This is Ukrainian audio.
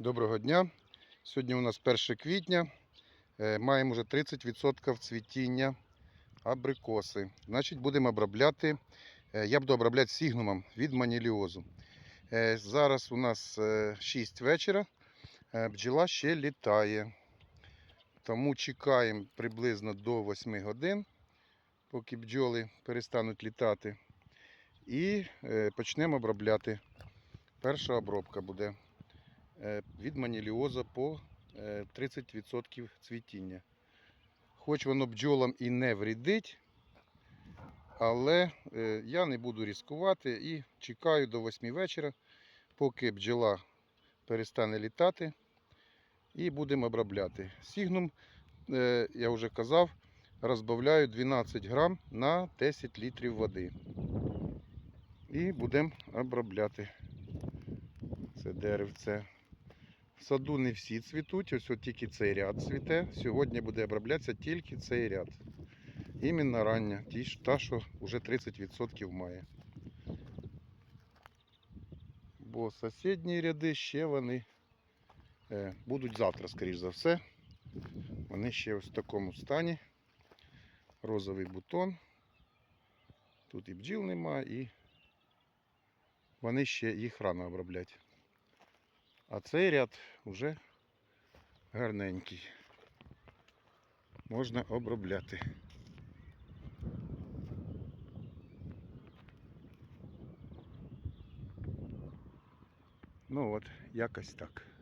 Доброго дня. Сьогодні у нас 1 квітня. Е, Маємо вже 30% цвітіння абрикоси. Значить, будемо обробляти. е, Я буду обробляти сігнумом від маніліозу. Е, Зараз у нас 6 вечора. Бджола ще літає. Тому чекаємо приблизно до 8 годин, поки бджоли перестануть літати. І почнемо обробляти. Перша обробка буде від маніліоза по е, 30% цвітіння. Хоч воно бджолам і не вредить, але е, я не буду ризикувати і чекаю до 8 вечора, поки бджола перестане літати, і будемо обробляти. Сігнум, е, я вже казав, розбавляю 12 грам на 10 літрів води. І будемо обробляти це деревце. Саду не всі цвітуть, ось от тільки цей ряд цвіте. Сьогодні буде оброблятися тільки цей ряд. Іменно рання, та, що вже 30% має. Бо сусідні ряди ще вони е, будуть завтра, скоріш за все. Вони ще ось в такому стані. Розовий бутон. Тут і бджіл нема, і вони ще їх рано оброблять. А цей ряд вже гарненький. Можна обробляти. Ну от, якось так.